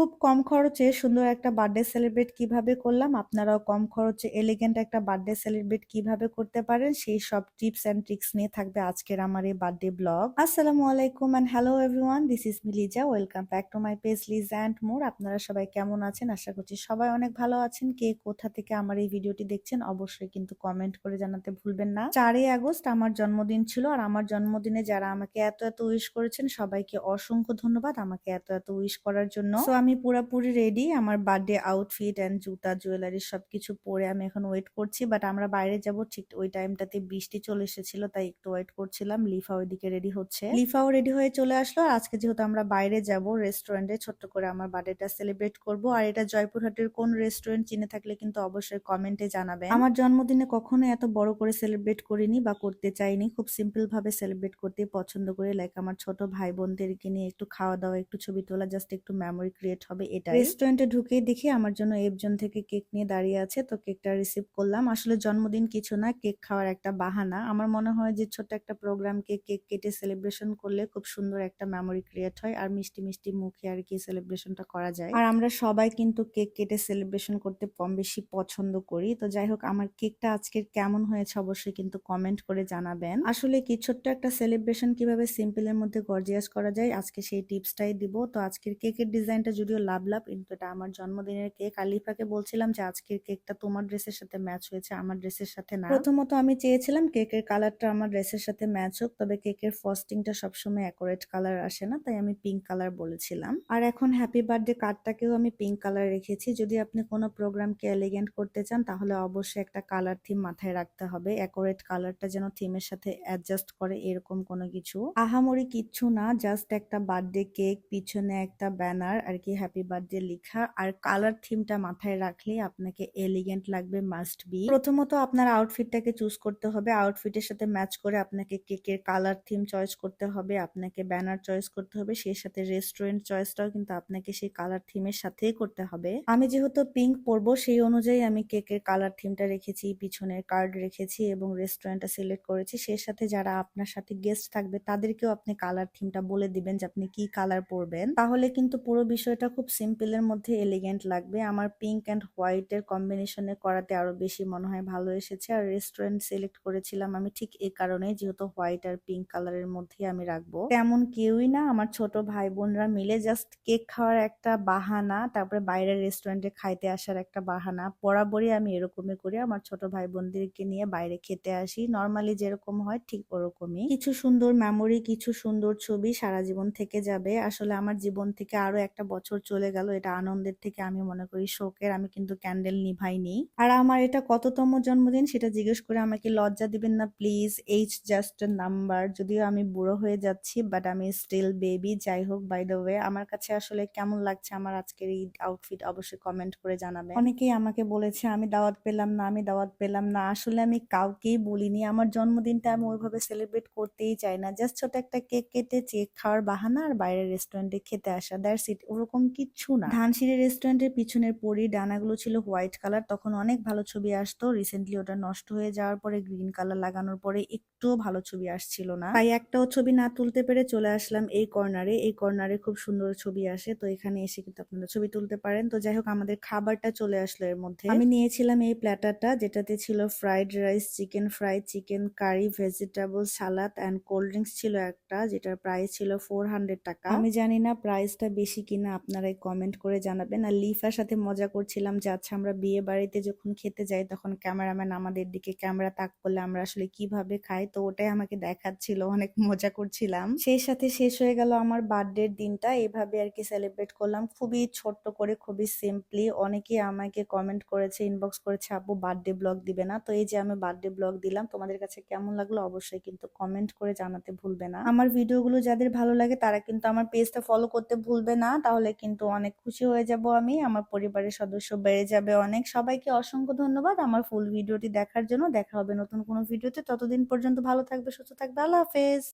খুব কম খরচে সুন্দর একটা বার্থডে সেলিব্রেট কীভাবে করলাম? আপনারাও কম খরচে এলিগেন্ট একটা বার্থডে সেলিব্রেট কীভাবে করতে পারেন? সেই সব টিপস অ্যান্ড ট্রিক্স নিয়ে থাকবে আজকের আমার এই বার্থডে ব্লগ আসসালামু আলাইকুম and hello everyone this is Miliza welcome back to my page lease and more আপনারা সবাই কেমন আছেন? আশা করছি সবাই অনেক ভালো আছেন। কে কোথা থেকে আমার এই ভিডিওটি দেখছেন অবশ্যই কিন্তু কমেন্ট করে জানাতে ভুলবেন না। চারই আগস্ট আমার জন্মদিন ছিল আর আমার জন্মদিনে যারা আমাকে এত এত উইশ করেছেন, সবাইকে অসংখ্য ধন্যবাদ আমাকে এত এত উইশ করার জন্য। তো আমি পুরোপুরি রেডি আমার বার্থডে আউটফিট অ্যান্ড জুতা জুয়েলারি সবকিছু পরে আমি এখন ওয়েট করছি বাট আমরা বাইরে যাব ঠিক ওই টাইমটাতে বৃষ্টি চলে এসেছিল, তাই একটু ওয়েট করছিলাম। লিফা ওইদিকে রেডি হচ্ছে। লিফাও রেডি হয়ে চলে আসলো। আর আজকে যেহেতু আমরা বাইরে যাব রেস্টুরেন্টে ছোট্ট করে আমার বার্থডেটা সেলিব্রেট করব। আর এটা জয়পুরহাটের কোন রেস্টুরেন্ট চিনে থাকলে কিন্তু অবশ্যই কমেন্টে জানাবে আমার জন্মদিনে কখনো এত বড় করে সেলিব্রেট করিনি বা করতে চাইনি। খুব সিম্পল ভাবে সেলিব্রেট করতে পছন্দ করি। লাইক আমার ছোট ভাই বোনদেরকে নিয়ে একটু খাওয়া দাওয়া, একটু ছবি তোলা জাস্ট একটু মেমোরি ক্রিয়েট হবে এটা রেস্টুরেন্টে ঢুকেই দেখি আমার জন্য এবজন থেকে কেক নিয়ে দাঁড়িয়ে আছে, তো কেকটা রিসিভ করলাম। আসলে জন্মদিন কিছু না কেক খাওয়ার একটা বাহানা। আমার মনে হয় যে ছোট একটা প্রোগ্রামকে কেক কেটে সেলিব্রেশন করলে খুব সুন্দর একটা মেমোরি ক্রিয়েট হয় আর মিষ্টি মিষ্টি মুখে আর কি সেলিব্রেশনটা করা যায়। আর আমরা সবাই কিন্তু কেক কেটে সেলিব্রেশন করতে কম বেশি পছন্দ করি। তো যাই হোক, আমার কেকটা আজকের কেমন হয়েছে অবশ্যই কিন্তু কমেন্ট করে জানাবেন। আসলে কি ছোট্ট একটা সেলিব্রেশন কীভাবে সিম্পলের মধ্যে গর্জিয়াস করা যায়, আজকে সেই টিপসটাই দিব। তো আজকের কেকের ডিজাইনটা যদিও লাভ লাভ, কিন্তু এটা আমার জন্মদিনের কেক। আলিফাকে বলছিলাম যে, আজকের কেকটা তোমার ড্রেসের সাথে ম্যাচ হয়েছে, আমার ড্রেসের সাথে না। প্রথমত আমি চেয়েছিলাম কেকের কালারটা আমার ড্রেসের সাথে ম্যাচ হোক, তবে কেকের ফস্টিংটা সবসময় অ্যাকোরেট কালার আসে না, তাই আমি পিঙ্ক কালার বলেছিলাম। আর এখন হ্যাপি বার্থডে কার্ডটাকেও আমি পিঙ্ক কালার রেখেছি। যদি আপনি কোনো প্রোগ্রামকে এলিগেন্ট করতে চান, তাহলে অবশ্যই একটা কালার থিম মাথায় রাখতে হবে। অ্যাকোরেট কালারটা যেন থিমের সাথে অ্যাডজাস্ট করে, এরকম কোনো কিছু আহামরি কিচ্ছু না, জাস্ট একটা বার্থডে কেক, পিছনে একটা ব্যানার, আর কি হ্যাপি বার্থডে লেখা আর কালার থিমটা মাথায় রাখলে আপনাকে এলিগেন্ট লাগবে মাস্ট বি প্রথমত আপনার আউটফিটটাকে চুজ করতে হবে। আউটফিটের সাথে ম্যাচ করে আপনাকে কেকের কালার থিম চয়েস করতে হবে, আপনাকে ব্যানার চয়েস করতে হবে, সেই সাথে রেস্টুরেন্ট চয়েসটাও কিন্তু আপনাকে সেই কালার থিমের সাথেই করতে হবে। আমি যেহেতু পিঙ্ক পরবো, সেই অনুযায়ী আমি কেকের কালার থিমটা রেখেছি, পিছনের কার্ড রেখেছি এবং রেস্টুরেন্টটা সিলেক্ট করেছি। সেই সাথে যারা আপনার সাথে গেস্ট থাকবে, তাদেরকেও আপনি কালার থিমটা বলে দিবেন যে আপনি কি কালার পরবেন। তাহলে কিন্তু পুরো বিষয়টা খুব সিম্পলের মধ্যে এলিগেন্ট লাগবে। আমার পিঙ্ক অ্যান্ড হোয়াইটের কম্বিনেশনে করাতে আরও বেশি মনে হয় ভালো এসেছে। আর রেস্টুরেন্ট সিলেক্ট করেছিলাম আমি ঠিক এই কারণে যেহেতু হোয়াইট আর পিঙ্ক কালারের মধ্যে আমি রাখব। তেমন কেউই না, আমার ছোট ভাই বোনরা মিলে জাস্ট কেক খাওয়ার একটা বাহানা, তারপরে বাইরের রেস্টুরেন্টে খাইতে আসার একটা বাহানা, বরাবরই আমি এরকমই করি। আমার ছোট ভাই বোনদেরকে নিয়ে বাইরে খেতে আসি। নর্মালি যেরকম হয় ঠিক ওরকমই। কিছু সুন্দর মেমোরি কিছু সুন্দর ছবি সারা জীবন থেকে যাবে। আসলে আমার জীবন থেকে আরও একটা বছর চলে গেল, এটা আনন্দের থেকে আমি মনে করি শোকের, আমি কিন্তু ক্যান্ডেল নিভাইনি। আর আমার এটা কততম জন্মদিন সেটা জিজ্ঞেস করে আমাকে লজ্জা দিবেন না, প্লিজ এইচ জাস্ট নাম্বার যদিও আমি বুড়ো হয়ে যাচ্ছি বাট আমি স্টিল বেবি যাই হোক বাই দ্য ওয়ে আমার কাছে আসলে কেমন লাগছে আমার আজকের এই আউটফিট অবশ্যই কমেন্ট করে জানাবে অনেকেই আমাকে বলেছে, আমি দাওয়াত পেলাম না, আমি দাওয়াত পেলাম না। আসলে আমি কাউকেই বলিনি, আমার জন্মদিনটা আমি ওইভাবে সেলিব্রেট করতেই চাই না। জাস্ট ছোট একটা কেক কেটে, চেক খাওয়ার বাহানা আর বাইরের রেস্টুরেন্টে খেতে আসা দ্যাটস ইট ওরকম কিচ্ছু না। ধানসিঁড়ি রেস্টুরেন্টের পিছনের পরি ডানাগুলো ছিল হোয়াইট কালার তখন অনেক ভালো ছবি আসতো। রিসেন্টলি ওটা নষ্ট হয়ে যাওয়ার পরে গ্রিন কালার লাগানোর পরে একটুও ভালো ছবি আসছিল না। তাই একটাও ছবি না তুলতে পেরে চলে আসলাম এই কর্নারে এই কর্নারে খুব সুন্দর ছবি আসে, তো এখানে এসে কিন্তু আপনারা ছবি তুলতে পারেন। তো যাই হোক, আমাদের খাবারটা চলে আসলো এর মধ্যে। আমি নিয়েছিলাম এই প্ল্যাটারটা যেটাতে ছিল fried rice chicken fry chicken curry vegetable salad and cold drinks ছিল একটা, যেটার প্রাইস ছিল ফোর হান্ড্রেড টাকা। আমি জানি না প্রাইসটা বেশি কিনা আপনারাই কমেন্ট করে জানাবেন। আর লিফার সাথে মজা করছিলাম যে আচ্ছা আমরা বিয়ে বাড়িতে যখন খেতে যাই, তখন ক্যামেরাম্যান আমাদের দিকে ক্যামেরা তাক করলে আমরা আসলে কীভাবে খাই? তো ওটাই আমাকে দেখাচ্ছিল, অনেক মজা করছিলাম। সেই সাথে শেষ হয়ে গেল আমার বার্থডের দিনটা। এভাবে আর কি সেলিব্রেট করলাম। খুবই ছোট্ট করে, খুবই সিম্পলি অনেকেই আমাকে কমেন্ট করেছে ইনবক্স করেছে আপু বার্থডে ব্লগ দিবে না। তো এই যে আমি বার্থডে ব্লগ দিলাম, তোমাদের কাছে কেমন লাগল অবশ্যই কিন্তু কমেন্ট করে জানাতে ভুলবে না। আমার ভিডিওগুলো যাদের ভালো লাগে, তারা কিন্তু আমার পেজটা ফলো করতে ভুলবে না। তাহলে কিন্তু অনেক খুশি হয়ে যাব আমি, আমার পরিবারের সদস্য বেড়ে যাবে অনেক। সবাইকে অসংখ্য ধন্যবাদ আমার ফুল ভিডিওটি দেখার জন্য। দেখা হবে নতুন কোনো ভিডিওতে ততদিন পর্যন্ত ভালো থাকবে, সুস্থ থাকবে। আল্লাহ হাফেজ।